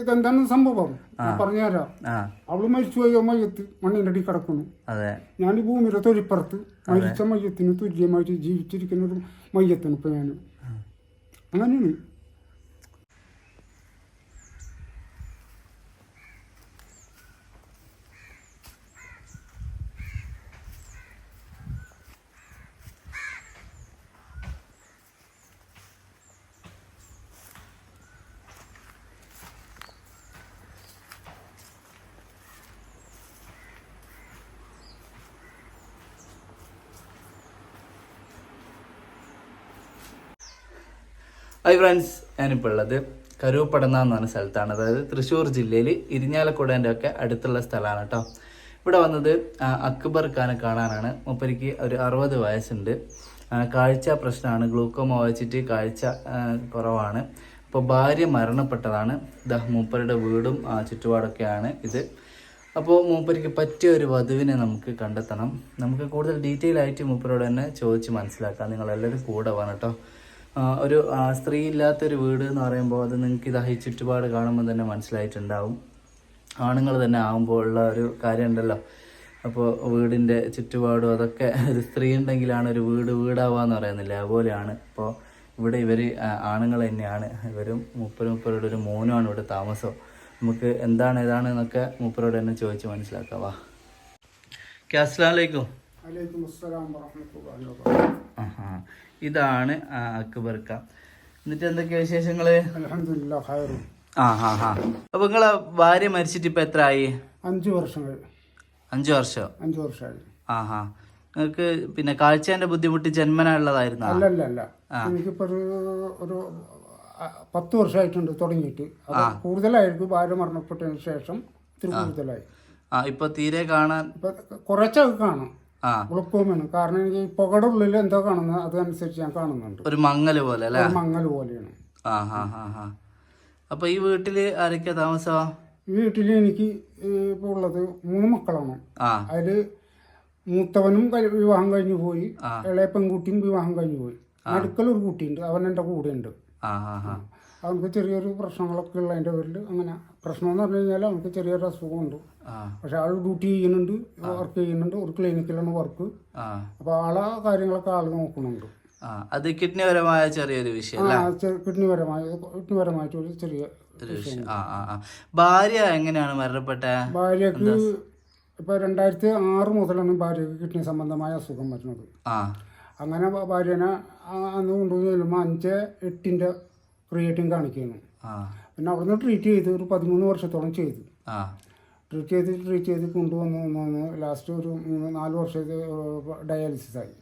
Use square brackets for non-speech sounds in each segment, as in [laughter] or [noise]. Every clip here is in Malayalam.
ഇതെന്താണ് സംഭവം? പറഞ്ഞുതരാം. അവൾ മരിച്ചുപോയ മയ്യത്ത് മണ്ണിന്റെ അടി കിടക്കുന്നു. ഞാൻ ഈ ഭൂമിയുടെ തൊലിപ്പുറത്ത് മരിച്ച മയ്യത്തിന് തുല്യമായിട്ട് ജീവിച്ചിരിക്കുന്ന ഒരു മയ്യത്തിന് ഇപ്പൊ ഞാൻ അങ്ങനെയാണ്. ഹായ് ഫ്രണ്ട്സ് ഞാനിപ്പോൾ ഉള്ളത് കരുവപ്പടന്ന എന്ന് പറഞ്ഞ സ്ഥലത്താണ്. അതായത് തൃശ്ശൂർ ജില്ലയിൽ ഇരിഞ്ഞാലക്കുടേന്റെ ഒക്കെ അടുത്തുള്ള സ്ഥലമാണ് കേട്ടോ ഇവിടെ വന്നത് അക്ബർ ഖാനെ കാണാനാണ്. മൂപ്പരിക്ക് ഒരു അറുപത് വയസ്സുണ്ട്. കാഴ്ച പ്രശ്നമാണ്. ഗ്ലൂക്കോമ വായിച്ചിട്ട് കാഴ്ച കുറവാണ്. അപ്പോൾ ഭാര്യ മരണപ്പെട്ടതാണ്. ദാ മൂപ്പരുടെ വീടും ചുറ്റുപാടൊക്കെയാണ് ഇത്. അപ്പോൾ മൂപ്പരിക്ക് പറ്റിയ ഒരു വധുവിനെ നമുക്ക് കണ്ടെത്തണം. നമുക്ക് കൂടുതൽ ഡീറ്റെയിൽ ആയിട്ട് മൂപ്പരോട് തന്നെ ചോദിച്ച് മനസ്സിലാക്കാം. നിങ്ങളെല്ലാവരും കൂടെ വേണം കേട്ടോ ഒരു സ്ത്രീ ഇല്ലാത്തൊരു വീട് എന്ന് പറയുമ്പോൾ അത് നിങ്ങൾക്ക് ഇതായി ചുറ്റുപാട് കാണുമ്പോൾ തന്നെ മനസ്സിലായിട്ടുണ്ടാവും. ആണുങ്ങൾ തന്നെ ആകുമ്പോൾ ഉള്ള ഒരു കാര്യമുണ്ടല്ലോ. അപ്പോൾ വീടിന്റെ ചുറ്റുപാടും അതൊക്കെ ഒരു സ്ത്രീ ഉണ്ടെങ്കിലാണ് ഒരു വീട് വീടാവാന്ന് പറയുന്നില്ല? അതുപോലെയാണ്. ഇപ്പോൾ ഇവിടെ ഇവർ ആണുങ്ങൾ തന്നെയാണ്. ഇവരും മുപ്പര് മുപ്പരോട് ഒരു മോനുമാണ് ഇവിടെ താമസം. നമുക്ക് എന്താണ് ഏതാണ് എന്നൊക്കെ മുപ്പരോട് തന്നെ ചോദിച്ച് മനസ്സിലാക്കാം. വാ. അസ്സലാമലൈക്കും ഇതാണ് അക്ബർക്ക എന്നിട്ട് എന്തൊക്കെയാ വിശേഷങ്ങൾ? ആ ഹാ ഹാ. അപ്പൊ നിങ്ങളെ ഭാര്യ മരിച്ചിട്ട് ഇപ്പൊ എത്ര ആയി അഞ്ചു വർഷങ്ങൾ. അഞ്ചു വർഷം? അഞ്ചു വർഷമായി. ആ ഹാ. നിങ്ങൾക്ക് പിന്നെ കാഴ്ചേന്റെ ബുദ്ധിമുട്ട് ജന്മന ഉള്ളതായിരുന്നോ അല്ലല്ല അല്ല. എനിക്കിപ്പോ ഒരു പത്ത് വർഷമായിട്ടുണ്ട് തുടങ്ങിയിട്ട്. കൂടുതലായിരിക്കും ഭാര്യ മരണപ്പെട്ടതിന് ശേഷം ഇത്തിരി കൂടുതലായി. ആ ഇപ്പൊ തീരെ കാണാൻ ഇപ്പൊ കുറച്ചൊക്കെ കാണാം. ആ. ഗ്ലുക്കോമാണ് കാരണം എനിക്ക് പുകയുടെ ഉള്ളിൽ എന്തോ കാണുന്നത് അതനുസരിച്ച് ഞാൻ കാണുന്നുണ്ട്. ഒരു മങ്ങൽ പോലെ അല്ലേ? ഒരു മങ്ങൽ പോലെയാണ്. ആ ഹാ ഹാ ഹാ. അപ്പൊ ഈ വീട്ടിൽ ആരൊക്കെയാ താമസം? ഈ വീട്ടിൽ എനിക്ക് ഇപ്പോൾ ഉള്ളത് മൂന്ന് മക്കളാണ്. അതിൽ മൂത്തവനും വിവാഹം കഴിഞ്ഞു പോയി. ഇളയ പെൺകുട്ടിയും വിവാഹം കഴിഞ്ഞു പോയി. നടുക്കലൊരു കുട്ടിയുണ്ട്. അവൻ എന്റെ കൂടെ ഉണ്ട് അവർക്ക് ചെറിയൊരു പ്രശ്നങ്ങളൊക്കെ ഉള്ള അതിന്റെ പേരിൽ അങ്ങനെ പ്രശ്നം എന്ന് പറഞ്ഞു കഴിഞ്ഞാൽ അവർക്ക് ചെറിയൊരു അസുഖമുണ്ട്. പക്ഷെ ആൾ ഡ്യൂട്ടി ചെയ്യുന്നുണ്ട് വർക്ക് ചെയ്യുന്നുണ്ട് ഒരു ക്ലിനിക്കിലാണ് വർക്ക്. അപ്പൊ അപ്പോൾ ആളെ കാര്യങ്ങളൊക്കെ ആൾ നോക്കുന്നുണ്ട്. അത് കിഡ്നി പരമായ ചെറിയൊരു വിഷയം കിഡ്നിപരമായ കിഡ്നിപരമായിട്ട് ഒരു ചെറിയ ഭാര്യ എങ്ങനെയാണ് മരണപ്പെട്ട ഭാര്യക്ക് ഇപ്പൊ രണ്ടായിരത്തി ആറ് മുതലാണ് ഭാര്യക്ക് കിഡ്നി സംബന്ധമായ അസുഖം വരുന്നത്. അങ്ങനെ ഭാര്യനെ അന്ന് കൊണ്ടുപോയി ചെല്ലുമ്പോൾ അഞ്ച് എട്ടിന്റെ ക്രിയേറ്റിംഗ് കാണിക്കുന്നു പിന്നെ അവിടുന്ന് ട്രീറ്റ് ചെയ്ത് ഒരു പതിമൂന്ന് വർഷത്തോളം ചെയ്തു. ട്രീറ്റ് ചെയ്ത് ട്രീറ്റ് ചെയ്ത് കൊണ്ടുവന്ന് വന്ന് ലാസ്റ്റ് ഒരു മൂന്ന് നാല് വർഷത്തെ ഡയാലിസിസ് ആയി.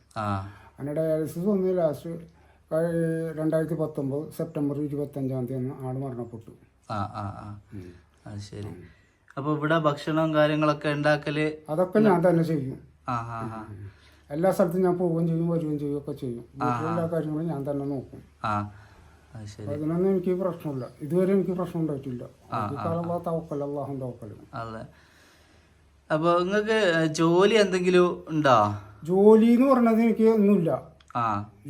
അങ്ങനെ ഡയാലിസിസ് വന്ന് ലാസ്റ്റ് രണ്ടായിരത്തി പത്തൊമ്പത് സെപ്റ്റംബർ ഇരുപത്തഞ്ചാം തീയതി ആൾ മരണപ്പെട്ടു. ശരി. അപ്പൊ ഇവിടെ ഭക്ഷണവും കാര്യങ്ങളൊക്കെ ഉണ്ടാക്കൽ അതൊക്കെ ഞാൻ തന്നെ ചെയ്യും. എല്ലാ സ്ഥലത്തും ഞാൻ പോവുകയും ചെയ്യും വരികയും ചെയ്യും ഒക്കെ ചെയ്യും. എല്ലാ കാര്യങ്ങളും ഞാൻ തന്നെ നോക്കും. അതിനൊന്നും എനിക്ക് പ്രശ്നമില്ല. ഇതുവരെ എനിക്ക് പ്രശ്നം ഉണ്ടായിട്ടില്ല. കാലം തവക്കല്ല അള്ളാഹും തവക്കൽ അതെ അപ്പൊ നിങ്ങൾക്ക് ജോലി എന്തെങ്കിലും ഉണ്ടോ? ജോലി എന്ന് പറഞ്ഞത് എനിക്ക് ഒന്നുമില്ല.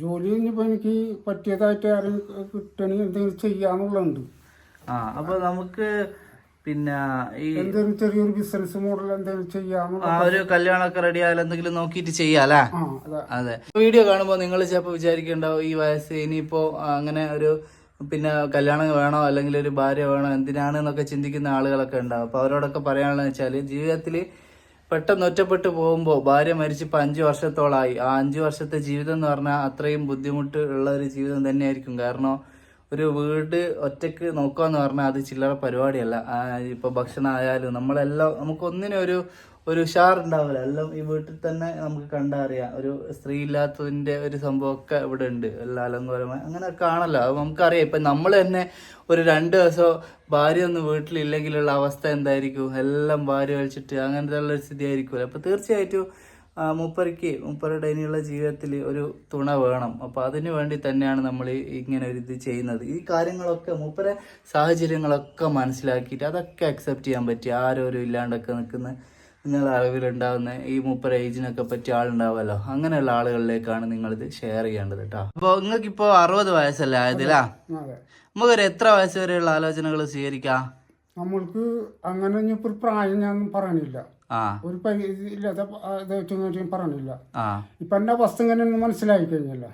ജോലി ഇനിയിപ്പോ എനിക്ക് പറ്റിയതായിട്ട് ആരെങ്കിലും കിട്ടണി എന്തെങ്കിലും ചെയ്യാന്നുള്ളുണ്ട് ആ അപ്പൊ നമുക്ക് പിന്നെ ഈ എന്തെങ്കിലും ചെറിയൊരു ബിസിനസ് മോഡൽ എന്തെങ്കിലും ചെയ്യാന്നുള്ള ആ ഒരു കല്യാണമൊക്കെ റെഡി ആയാലും എന്തെങ്കിലും നോക്കിയിട്ട് ചെയ്യാല്ലേ ആ അതെ. അതെ. വീഡിയോ കാണുമ്പോൾ നിങ്ങൾ ചിലപ്പോൾ വിചാരിക്കണ്ടാവും ഈ വയസ്സ് ഇനിയിപ്പോൾ അങ്ങനെ ഒരു പിന്നെ കല്യാണം വേണോ അല്ലെങ്കിൽ ഒരു ഭാര്യ വേണോ എന്തിനാണ് എന്നൊക്കെ ചിന്തിക്കുന്ന ആളുകളൊക്കെ ഉണ്ടാവും. അപ്പോൾ അവരോടൊക്കെ പറയാനുള്ളത് വെച്ചാൽ ജീവിതത്തിൽ പെട്ടെന്ന് ഒറ്റപ്പെട്ടു പോകുമ്പോൾ ഭാര്യ മരിച്ചിപ്പോൾ അഞ്ച് വർഷത്തോളമായി ആ അഞ്ച് വർഷത്തെ ജീവിതം എന്ന് പറഞ്ഞാൽ അത്രയും ബുദ്ധിമുട്ട് ഉള്ള ഒരു ജീവിതം തന്നെയായിരിക്കും. കാരണം ഒരു വീട് ഒറ്റയ്ക്ക് നോക്കുക എന്ന് പറഞ്ഞാൽ അത് ചില്ലറ പരിപാടിയല്ല. ഇപ്പോൾ ഇപ്പൊ ഭക്ഷണം ആയാലും നമ്മളെല്ലാം നമുക്കൊന്നിനും ഒരു ഒരു ഉഷാർ ഉണ്ടാവില്ല എല്ലാം ഈ വീട്ടിൽ തന്നെ നമുക്ക് കണ്ടറിയാം ഒരു സ്ത്രീ ഇല്ലാത്തതിന്റെ ഒരു സംഭവമൊക്കെ ഇവിടെ ഉണ്ട് എല്ലാ അലങ്കോലമായി. അങ്ങനെയൊക്കെ ആണല്ലോ. അത് നമുക്കറിയാം. ഇപ്പം നമ്മൾ തന്നെ ഒരു രണ്ട് ദിവസം ഭാര്യ ഒന്നും വീട്ടിലില്ലെങ്കിലുള്ള അവസ്ഥ എന്തായിരിക്കും? എല്ലാം ഭാര്യ വലിച്ചിട്ട് അങ്ങനത്തെ ഉള്ള ഒരു സ്ഥിതി ആയിരിക്കുമല്ലോ അപ്പോൾ തീർച്ചയായിട്ടും മൂപ്പർക്ക് മൂപ്പരുടെ ഇനിയുള്ള ജീവിതത്തിൽ ഒരു തുണ വേണം. അപ്പോൾ അതിനു വേണ്ടി തന്നെയാണ് നമ്മൾ ഇങ്ങനെ ഒരു ഇത് ചെയ്യുന്നത്. ഈ കാര്യങ്ങളൊക്കെ മൂപ്പരെ സാഹചര്യങ്ങളൊക്കെ മനസ്സിലാക്കിയിട്ട് അതൊക്കെ അക്സെപ്റ്റ് ചെയ്യാൻ പറ്റി ആരോരും ഇല്ലാണ്ടൊക്കെ നിൽക്കുന്ന നിങ്ങളുടെ അറിവിലുണ്ടാവുന്ന ഈ മുപ്പത് ഏജിനൊക്കെ പറ്റിയ ആളുണ്ടാവുമല്ലോ. അങ്ങനെയുള്ള ആളുകളിലേക്കാണ് നിങ്ങളിത് ഷെയർ ചെയ്യേണ്ടത് കേട്ടോ. അപ്പോൾ നിങ്ങൾക്ക് ഇപ്പോൾ അറുപത് വയസ്സല്ലേ ആയതിലാ നമുക്കൊരു എത്ര വയസ്സ് വരെയുള്ള ആലോചനകൾ സ്വീകരിക്കാം? നമ്മൾക്ക് അങ്ങനെ പ്രായം ഞാൻ പറയണില്ല. ഒരു പരിധി പറഞ്ഞില്ല. ഇപ്പൊ എന്റെ അവസ്ഥ ഇങ്ങനെ മനസ്സിലായി കഴിഞ്ഞല്ലോ.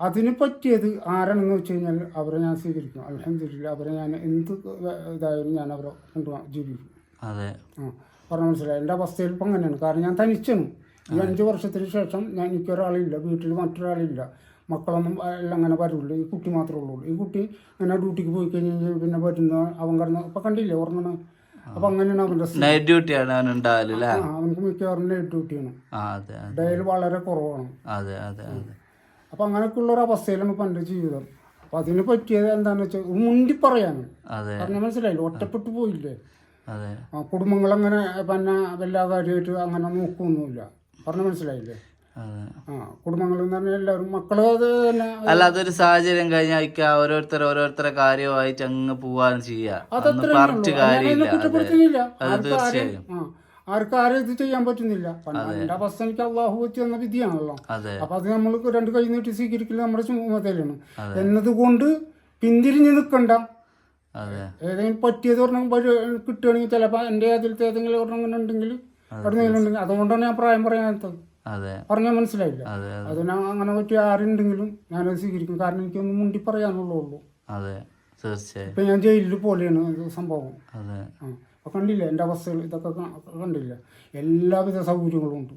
അതിന് പറ്റിയത് ആരാണെന്ന് വെച്ച് കഴിഞ്ഞാൽ അവരെ ഞാൻ സ്വീകരിക്കും. അലഹമില്ല അവരെ ഞാൻ എന്ത് ഇതായാലും ഞാൻ അവരെ കൊണ്ടുപോകാൻ ജീവിക്കും. അതെ. പറഞ്ഞ മനസ്സിലായി. എന്റെ അവസ്ഥയിൽ ഇപ്പം അങ്ങനെയാണ്. കാരണം ഞാൻ തനിച്ചാണ്. ഈ അഞ്ച് വർഷത്തിന് ശേഷം ഞാൻ എനിക്കൊരാളില്ല വീട്ടിൽ മറ്റൊരാളില്ല. മക്കളൊന്നും എല്ലാം അങ്ങനെ വരുള്ളൂ ഈ കുട്ടി മാത്രമേ ഉള്ളൂ. ഈ കുട്ടി അങ്ങനെ ഡ്യൂട്ടിക്ക് പോയി കഴിഞ്ഞാൽ പിന്നെ വരുന്ന അവൻ കിടന്ന് ഇപ്പം കണ്ടില്ലേ ഉറങ്ങണ അപ്പം അങ്ങനെയാണ് അവന്റെ. നൈറ്റ് ഡ്യൂട്ടിയാണ് അവൻ ഉണ്ടാവൽ അവനക്ക് മിക്കവാറും നൈറ്റ് ഡ്യൂട്ടിയാണ് ഡയൽ വളരെ കുറവാണ്. അതെ അതെ അതെ. അപ്പം അങ്ങനെയൊക്കെയുള്ള ഒരു അവസ്ഥയിലാണ് ഇപ്പൊ എന്റെ ജീവിതം. അപ്പൊ അതിന് പറ്റിയത് എന്താണെന്ന് വെച്ചാൽ മുണ്ടി പറയാനും പറഞ്ഞ മനസ്സിലായില്ലേ? ഒറ്റപ്പെട്ടു പോയില്ലേ? കുടുംബങ്ങൾ അങ്ങനെ പിന്നെ വല്ല കാര്യമായിട്ട് അങ്ങനെ നോക്കൊന്നുമില്ല. പറഞ്ഞ മനസ്സിലായില്ലേ? ആ കുടുംബങ്ങൾ പറഞ്ഞാൽ എല്ലാവരും മക്കൾ അത് തന്നെ. അല്ല അതൊരു സാഹചര്യം കഴിഞ്ഞാൽ ഓരോരുത്തർ ഓരോരുത്തരെ കാര്യമായിട്ട് അങ്ങ് പോവാൻ ചെയ്യാ. അന്ന് പറഞ്ഞിട്ട് കാര്യമില്ല. അതെ തീർച്ചയായും. ആർക്കും ആരും ഇത് ചെയ്യാൻ പറ്റുന്നില്ല. എന്റെ അവസ്ഥ എനിക്ക് അള്ളാഹു പറ്റി എന്ന വിധിയാണല്ലോ. അപ്പൊ അത് നമ്മൾ രണ്ട് കൈ നീട്ടി സ്വീകരിക്കില്ല നമ്മുടെ ചുമതലയാണ്. എന്നതുകൊണ്ട് പിന്തിരിഞ്ഞ് നിൽക്കണ്ട ഏതെങ്കിലും പറ്റിയത് ഒരെണ്ണം കിട്ടുകയാണെങ്കിൽ ചിലപ്പോൾ എന്റെ അതിലത്തെ ഏതെങ്കിലും ഒരെണ്ണം ഉണ്ടെങ്കിൽ എവിടെയെങ്കിലും ഉണ്ടെങ്കിൽ അതുകൊണ്ടാണ് ഞാൻ പ്രായം പറയാത്തത്. പറഞ്ഞാൽ മനസ്സിലായില്ല? അതെ ഞാൻ അങ്ങനെ പറ്റിയ ആരുണ്ടെങ്കിലും ഞാനത് സ്വീകരിക്കും. കാരണം എനിക്കൊന്നും മുണ്ടി പറയാനുള്ളൂ അതെ തീർച്ചയായും. ഇപ്പം ഞാൻ ജയിലിൽ പോലെയാണ് ഇത് സംഭവം. അതെ. ആ അപ്പോൾ കണ്ടില്ലേ എന്റെ അവസ്ഥകൾ ഇതൊക്കെ കണ്ടില്ല? എല്ലാവിധ സൗകര്യങ്ങളും ഉണ്ട്.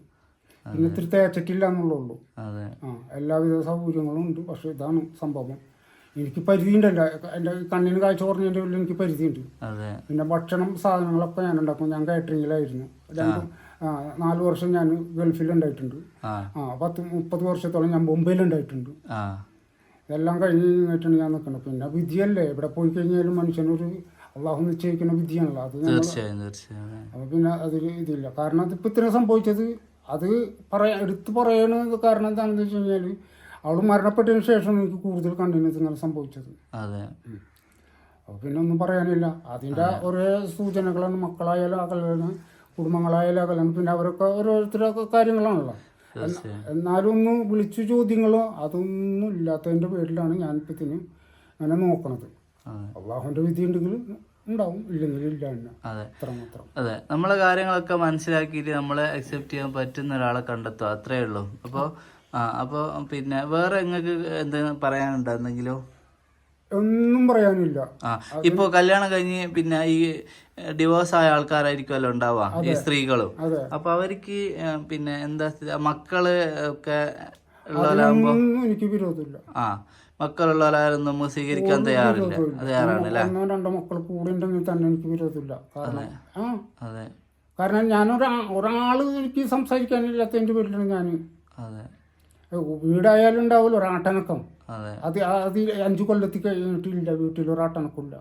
പിന്നെ ഇത്തിരി തേച്ചിട്ടില്ല എന്നുള്ളൂ ആ എല്ലാവിധ സൗകര്യങ്ങളും ഉണ്ട്. പക്ഷെ ഇതാണ് സംഭവം. എനിക്ക് പരിധിയുണ്ടല്ലോ എന്റെ കണ്ണിന് കാഴ്ച കുറഞ്ഞതിന്റെ ഉള്ളിൽ എനിക്ക് പരിധിയുണ്ട്. പിന്നെ ഭക്ഷണം സാധനങ്ങളൊക്കെ ഞാൻ ഉണ്ടാക്കും. ഞാൻ കാറ്ററിങ്ങിലായിരുന്നു രണ്ട് നാല് വർഷം ഞാൻ ഗൾഫിലുണ്ടായിട്ടുണ്ട് ആ. പത്ത് മുപ്പത് വർഷത്തോളം ഞാൻ ബോംബെയിലുണ്ടായിട്ടുണ്ട് ഇതെല്ലാം കഴിഞ്ഞ് കഴിഞ്ഞിട്ടാണ് ഞാൻ നിൽക്കുന്നത്. പിന്നെ വിധിയല്ലേ? ഇവിടെ പോയി കഴിഞ്ഞാലും മനുഷ്യനൊരു അള്ളാഹു നിശ്ചയിക്കുന്ന വിധിയാണല്ലോ. അത് അപ്പൊ. അപ്പോൾ പിന്നെ അതിൽ ഇതില്ല. കാരണം അതിപ്പോൾ ഇത്രയും സംഭവിച്ചത് അത് പറയാ എടുത്ത് പറയണത് കാരണം എന്താണെന്ന് വെച്ച് കഴിഞ്ഞാൽ അവൾ മരണപ്പെട്ടതിന് ശേഷം എനിക്ക് കൂടുതൽ കണ്ടിന്യൂസ് ഇങ്ങനെ സംഭവിച്ചത്. അതെ. അപ്പോൾ പിന്നെ ഒന്നും പറയാനില്ല. അതിന്റെ ഒരേ സൂചനകളാണ് മക്കളായാലും അകലാണ് കുടുംബങ്ങളായാലും അകലം പിന്നെ അവരൊക്കെ ഓരോരുത്തരൊക്കെ കാര്യങ്ങളാണല്ലോ. എന്നാലും ഒന്ന് വിളിച്ചു ചോദ്യങ്ങളോ അതൊന്നും ഇല്ലാത്തതിന്റെ പേരിലാണ് ഞാനിപ്പോൾ ഇതിന് അങ്ങനെ നോക്കണത്. അള്ളാഹുന്റെ അള്ളാഹുവിന്റെ വിധി ഉണ്ടെങ്കിൽ ഉണ്ടാവും ഇല്ലെങ്കിൽ ഇല്ല അതെ. നമ്മളെ കാര്യങ്ങളൊക്കെ മനസ്സിലാക്കിയിട്ട് നമ്മളെ അക്സെപ്റ്റ് ചെയ്യാൻ പറ്റുന്ന ഒരാളെ കണ്ടെത്തുക അത്രേ ഉള്ളൂ. അപ്പോൾ ആ അപ്പോൾ പിന്നെ വേറെ നിങ്ങൾക്ക് എന്തെങ്കിലും പറയാനുണ്ടോ എന്തെങ്കിലും? ഒന്നും പറയാനില്ല ആ ഇപ്പൊ കല്യാണം കഴിഞ്ഞ് പിന്നെ ഈ ഡിവോഴ്സ് ആയ ആൾക്കാരായിരിക്കുമല്ലോ ഉണ്ടാവുക ഈ സ്ത്രീകളും. അപ്പൊ അവർക്ക് പിന്നെ എന്താ സ്ഥിതി? മക്കൾ ഒക്കെ ഉള്ളവരാകുമ്പോ എനിക്ക് വിരോധമില്ല. ആ മക്കളുള്ള ആരൊന്നും സ്വീകരിക്കാൻ തയ്യാറില്ല തയ്യാറാണ് അല്ലേ? ഒന്നോ രണ്ടോ മക്കൾ കൂടെ ഉണ്ടെങ്കിൽ തന്നെ എനിക്ക് വിരോധമില്ല. കാരണം ആ അതെ. കാരണം ഞാനൊരാ ഒരാൾ എനിക്ക് സംസാരിക്കാനില്ലാത്തതിന്റെ പേരിലാണ് ഞാൻ അതെ. വീടായാലും ഉണ്ടാവില്ല ഒരാട്ടനക്കം അതെ. അത് അഞ്ചു കൊല്ലത്തി കഴിഞ്ഞിട്ടില്ല വീട്ടിൽ ഒരാട്ടനക്കില്ല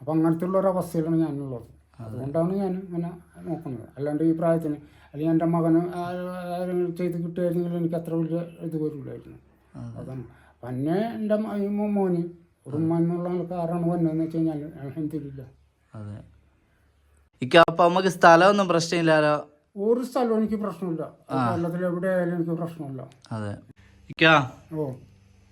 അപ്പൊ അങ്ങനത്തെ ഉള്ള ഒരവസ്ഥയിലാണ് ഞാനുള്ളത്. അതുകൊണ്ടാണ് ഞാൻ ഇങ്ങനെ നോക്കുന്നത്. അല്ലാണ്ട് ഈ പ്രായത്തിന് അല്ലെങ്കിൽ എന്റെ മകന് ആരെങ്കിലും ചെയ്ത് കിട്ടുമായിരുന്നെങ്കിൽ എനിക്ക് അത്ര വലിയ ഇത് വരില്ലായിരുന്നു. അതാണ് പിന്നെ എന്റെ മോന് ഒരു ഉമ്മ എന്നുള്ള ആൾക്ക് ആരാണ് വന്നതെന്ന് വെച്ച് കഴിഞ്ഞാൽ അലഹമില്ല അതെ. ഇക്ക അപ്പൊ നമുക്ക് സ്ഥലമൊന്നും പ്രശ്നമില്ലല്ലോ ഒരു സ്ഥലവും എനിക്ക് പ്രശ്നമില്ല. കേരളത്തിൽ എവിടെയായാലും എനിക്ക് പ്രശ്നമില്ല. അതെ. ഇക്ക ഓ.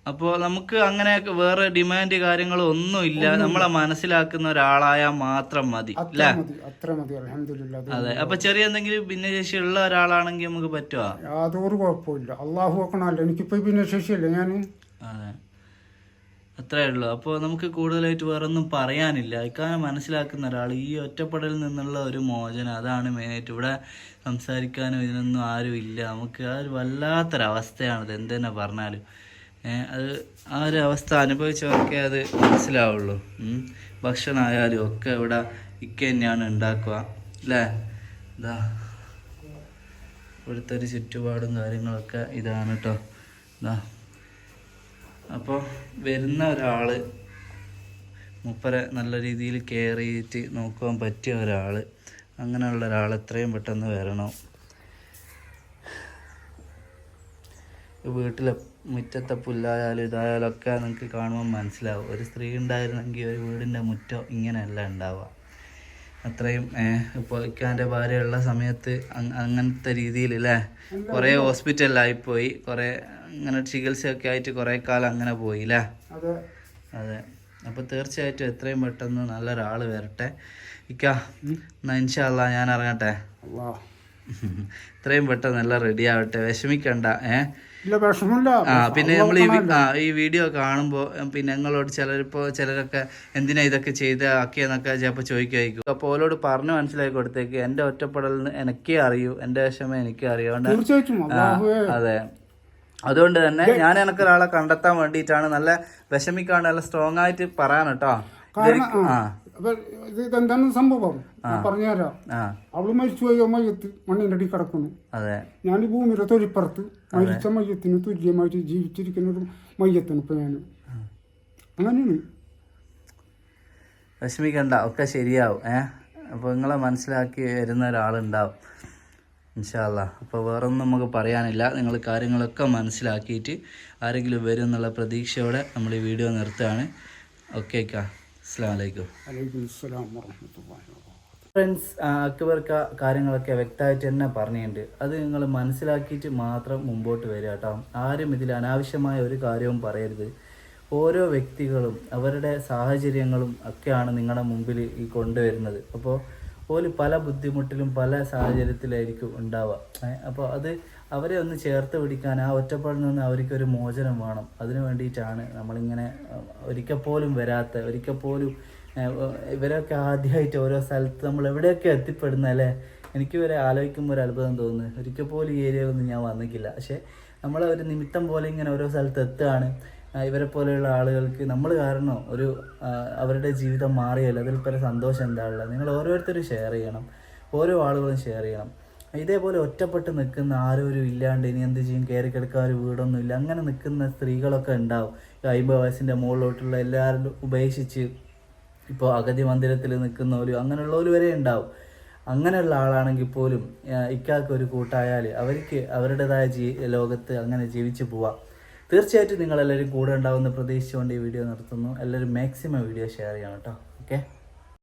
അപ്പോൾ നമുക്ക് അങ്ങനെ വേറെ ഡിമാൻഡ് കാര്യങ്ങളോ ഒന്നും ഇല്ല. നമ്മളെ മനസ്സിലാക്കുന്ന ഒരാളായാൽ മാത്രം മതി അത്ര മതി അത്ര മതി. അലഹമില്ല അതെ അപ്പൊ ചെറിയ എന്തെങ്കിലും ഭിന്നശേഷി ഉള്ള ഒരാളാണെങ്കിൽ നമുക്ക് പറ്റുമോ യാതൊരു കുഴപ്പമില്ല അള്ളാഹു വെക്കണമല്ലോ. എനിക്കിപ്പോൾ ഭിന്നശേഷിയല്ലേ ഞാൻ അതെ. അത്രേ ഉള്ളൂ. അപ്പോൾ നമുക്ക് കൂടുതലായിട്ട് വേറെ ഒന്നും പറയാനില്ല. ഇക്കാലം മനസ്സിലാക്കുന്ന ഒരാൾ ഈ ഒറ്റപ്പെടലിൽ നിന്നുള്ള ഒരു മോചനം അതാണ് മെയിനായിട്ട് ഇവിടെ സംസാരിക്കാനും ഇതിനൊന്നും ആരും ഇല്ല. നമുക്ക് ആ ഒരു വല്ലാത്തൊരവസ്ഥയാണിത്. എന്തെന്നെ പറഞ്ഞാലും. അത് ആ ഒരു അവസ്ഥ അനുഭവിച്ചവർക്കേ അത് മനസ്സിലാവുള്ളൂ. ഭക്ഷണമായാലും ഒക്കെ ഇവിടെ ഇക്ക തന്നെയാണ് ഉണ്ടാക്കുക. അല്ലേ? ഇതാ ഇവിടുത്തെ ഒരു ചുറ്റുപാടും കാര്യങ്ങളൊക്കെ ഇതാണ് കേട്ടോ ഇതാ അപ്പോൾ വരുന്ന ഒരാൾ മുപ്പരെ നല്ല രീതിയിൽ കെയർ ചെയ്തിട്ട് നോക്കാൻ പറ്റിയ ഒരാൾ അങ്ങനെയുള്ള ഒരാൾ എത്രയും പെട്ടെന്ന് വരണം. വീട്ടിലെ മുറ്റത്തെ പുല്ലായാലും ഇതായാലും ഒക്കെ നിങ്ങൾക്ക് കാണുമ്പോൾ മനസ്സിലാവും. ഒരു സ്ത്രീ ഉണ്ടായിരുന്നെങ്കിൽ ഒരു വീടിന്റെ മുറ്റം ഇങ്ങനെയല്ല ഉണ്ടാവുക. അത്രയും ഇപ്പോൾ ഇക്കാന്റെ ഭാര്യയുള്ള സമയത്ത് അങ്- അങ്ങനത്തെ രീതിയിൽ അല്ലേ കുറേ ഹോസ്പിറ്റലിലായിപ്പോയി. കുറേ അങ്ങനെ ചികിത്സയൊക്കെ ആയിട്ട് കുറേ കാലം അങ്ങനെ പോയി അല്ലേ അത്. അപ്പോൾ തീർച്ചയായിട്ടും എത്രയും പെട്ടെന്ന് നല്ലൊരാൾ വരട്ടെ. ഇക്ക എന്നാ ഇൻഷാല്ല ഞാൻ ഇറങ്ങട്ടെ? [laughs] ഇത്രയും പെട്ടെന്ന് എല്ലാം റെഡി ആവട്ടെ. വിഷമിക്കണ്ട ഏ? ഇല്ല വിഷമില്ല ആ പിന്നെ നമ്മൾ ഈ ഈ വീഡിയോ കാണുമ്പോൾ പിന്നെ ഞങ്ങളോട് ചിലരിപ്പോൾ ചിലരൊക്കെ എന്തിനാ ഇതൊക്കെ ചെയ്ത് ആക്കിയെന്നൊക്കെ ചിലപ്പോൾ ചോദിക്കുമായിരിക്കും അപ്പോൾ ഓലോട് പറഞ്ഞു മനസ്സിലാക്കി കൊടുത്തേക്ക്. എന്റെ ഒറ്റപ്പെടൽ എനിക്കേ അറിയൂ. എന്റെ വിഷമം എനിക്കേ അറിയൂ. അതെ. അതുകൊണ്ട് തന്നെ ഞാൻ എനക്കൊരാളെ കണ്ടെത്താൻ വേണ്ടിയിട്ടാണ് നല്ല വിഷമിക്കാണ്ട് നല്ല സ്ട്രോങ് ആയിട്ട് പറയാൻ കേട്ടോ. ആ. ഇതെന്താണ് സംഭവം? പറഞ്ഞുതരാം. അവൾ മരിച്ചുപോയി മയ്യത്ത് മണ്ണിന്റെ അടി കിടക്കുന്നു. ഞാൻ ഈ ഭൂമിയുടെ തൊലിപ്പുറത്ത് മരിച്ച മയ്യത്തിന് തുല്യമായിട്ട് ജീവിച്ചിരിക്കുന്ന ഒരു മയ്യത്തിന് ഇപ്പൊ ഞാൻ അങ്ങനെയാണ്. വിഷമിക്കണ്ട ഒക്കെ ശരിയാവും. ഏ? അപ്പോൾ നിങ്ങളെ മനസ്സിലാക്കി വരുന്ന ഒരാളുണ്ടാവും. ഇൻഷാല്ല അപ്പോൾ വേറൊന്നും നമുക്ക് പറയാനില്ല. നിങ്ങൾ കാര്യങ്ങളൊക്കെ മനസ്സിലാക്കിയിട്ട് ആരെങ്കിലും വരും എന്നുള്ള പ്രതീക്ഷയോടെ നമ്മൾ ഈ വീഡിയോ നിർത്തുകയാണ്. ഓക്കെ അക്ക ഫ്രണ്ട്സ് അക്ബർക്ക കാര്യങ്ങളൊക്കെ വ്യക്തമായിട്ട് തന്നെ പറഞ്ഞിട്ടുണ്ട്. അത് നിങ്ങൾ മനസ്സിലാക്കിയിട്ട് മാത്രം മുമ്പോട്ട് വരിക കേട്ടോ. ആരും ഇതിൽ അനാവശ്യമായ ഒരു കാര്യവും പറയരുത്. ഓരോ വ്യക്തികളും അവരുടെ സാഹചര്യങ്ങളും ഒക്കെയാണ് നിങ്ങളുടെ മുമ്പിൽ ഈ കൊണ്ടുവരുന്നത്. അപ്പോൾ ഓൽ പല ബുദ്ധിമുട്ടിലും പല സാഹചര്യത്തിലായിരിക്കും ഉണ്ടാവുക. അപ്പോൾ അത് അവരെ ഒന്ന് ചേർത്ത് പിടിക്കാൻ ആ ഒറ്റപ്പാടിൽ നിന്ന് അവർക്കൊരു മോചനം വേണം. അതിനു വേണ്ടിയിട്ടാണ് നമ്മളിങ്ങനെ ഒരിക്കൽ പോലും വരാത്ത ഒരിക്കൽ പോലും ഇവരൊക്കെ ആദ്യമായിട്ട് ഓരോ സ്ഥലത്ത് നമ്മൾ എവിടെയൊക്കെ എത്തിപ്പെടുന്ന അല്ലേ? എനിക്ക് വരെ ആലോചിക്കുമ്പോൾ ഒരു അത്ഭുതം തോന്നുന്നു. ഒരിക്കൽ പോലും ഈ ഏരിയയിലൊന്നും ഞാൻ വന്നിട്ടില്ല പക്ഷേ നമ്മൾ ഒരു നിമിത്തം പോലെ ഇങ്ങനെ ഓരോ സ്ഥലത്ത് എത്തുകയാണ്. ഇവരെ പോലെയുള്ള ആളുകൾക്ക് നമ്മൾ കാരണം ഒരു അവരുടെ ജീവിതം മാറിയല്ലോ. അതിൽ പല സന്തോഷം എന്താ നിങ്ങൾ ഓരോരുത്തരും ഷെയർ ചെയ്യണം. ഓരോ ആളുകളും ഷെയർ ചെയ്യണം. ഇതേപോലെ ഒറ്റപ്പെട്ട് നിൽക്കുന്ന ആരോരും ഇല്ലാണ്ട് ഇനി എന്ത് ചെയ്യും? കയറി കിടക്കാൻ ഒരു വീടൊന്നും ഇല്ല. അങ്ങനെ നിൽക്കുന്ന സ്ത്രീകളൊക്കെ ഉണ്ടാവും. ഈ അയ്യമ്പത് വയസ്സിന്റെ മുകളിലോട്ടുള്ള എല്ലാവരും ഉപേക്ഷിച്ച് ഇപ്പോൾ അഗതി മന്ദിരത്തിൽ നിൽക്കുന്നവരും അങ്ങനെയുള്ളവർ വരെ ഉണ്ടാവും. അങ്ങനെയുള്ള ആളാണെങ്കിൽ പോലും ഇക്കാൾക്ക് ഒരു കൂട്ടായാൽ അവർക്ക് അവരുടേതായ ജീ ലോകത്ത് അങ്ങനെ ജീവിച്ചു പോവാം. തീർച്ചയായിട്ടും നിങ്ങളെല്ലാവരും കൂടെ ഉണ്ടാവുമെന്ന് പ്രതീക്ഷിച്ചുകൊണ്ട് ഈ വീഡിയോ നിർത്തുന്നു. എല്ലാവരും മാക്സിമം വീഡിയോ ഷെയർ ചെയ്യണം കേട്ടോ. ഓക്കെ